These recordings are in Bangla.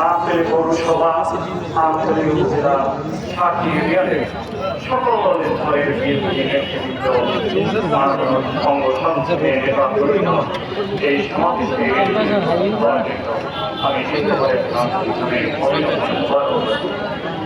আঞ্চলিক পৌরসভা আঞ্চলিক উপজেলা সাতটি ইউনিয়নের সকল স্তরের নেতৃবৃন্দ সংগঠন এই সমাবেশে আমি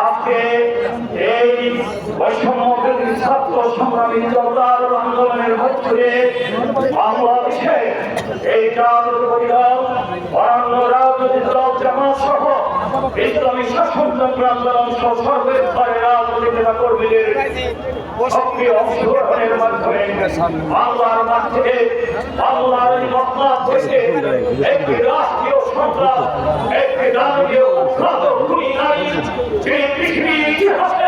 আজকে এই বৈষম্য বিরোধী ছাত্র সংগ্রামী জনতার আন্দোলনের মধ্যে বাংলাদেশে এই পরিবার অন্য রাজনৈতিক দল, জামাত সহ ইসলামী আন্দোলন রাজনৈতিক নেতা কর্মীদের সক্রিয় অংশগ্রহণের মাধ্যমে বাংলার মাঠ বাংলার মতনাথ থেকে একটি রাষ্ট্রীয় একটি রাজকীয় উৎখাত ভূমি নাই এই পৃথিবীর ইতিহাসে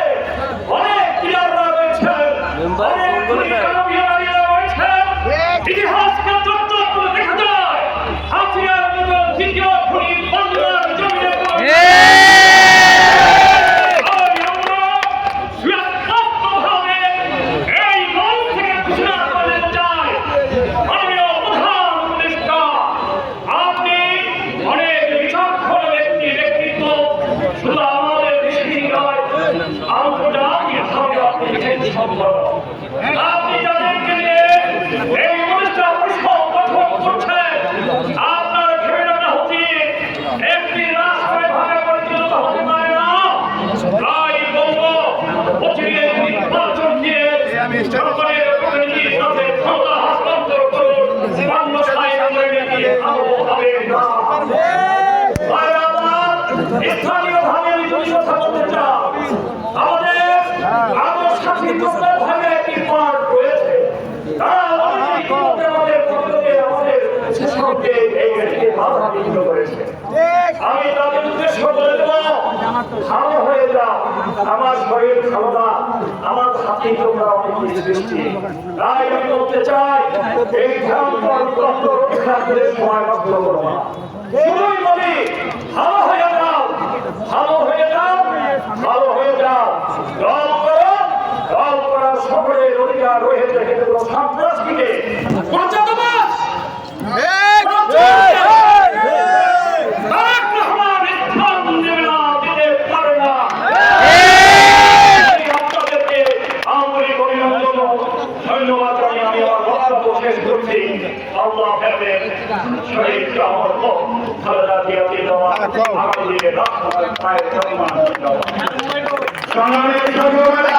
আপনি আমার সাথী একটি পার্ট রয়েছে। তারা আমাদের আমাদের প্রতিরোধে আমাদের সঙ্গে এই ব্যক্তিকে বাধা বিঘ্ন করেছে। আমি তাদের উদ্দেশ্য বলে দেব ভালো হয়ে যাও আমার শরীর না আমার হাতে তোমরা অনেক সৃষ্টি। তাই আমি বলতে চাই এই রক্ষা করে সময় নষ্ট করো না। শুধুই বলি ভালো হয়ে যাও ভালো হয়ে যাও ভালো হয়ে যাও দল করো দল করার সকলের অধিকার রয়েছে কিন্তু কোনো সন্ত্রাসীকে পঞ্চায়েত তারেক রহমান ইসলাম দেবে না, দিতে পারে না। এই আপনাদেরকে আন্তরিক অভিনন্দন ও ধন্যবাদ জানিয়ে আমি আমার বক্তব্য শেষ করছি। আল্লাহ হাফেজ।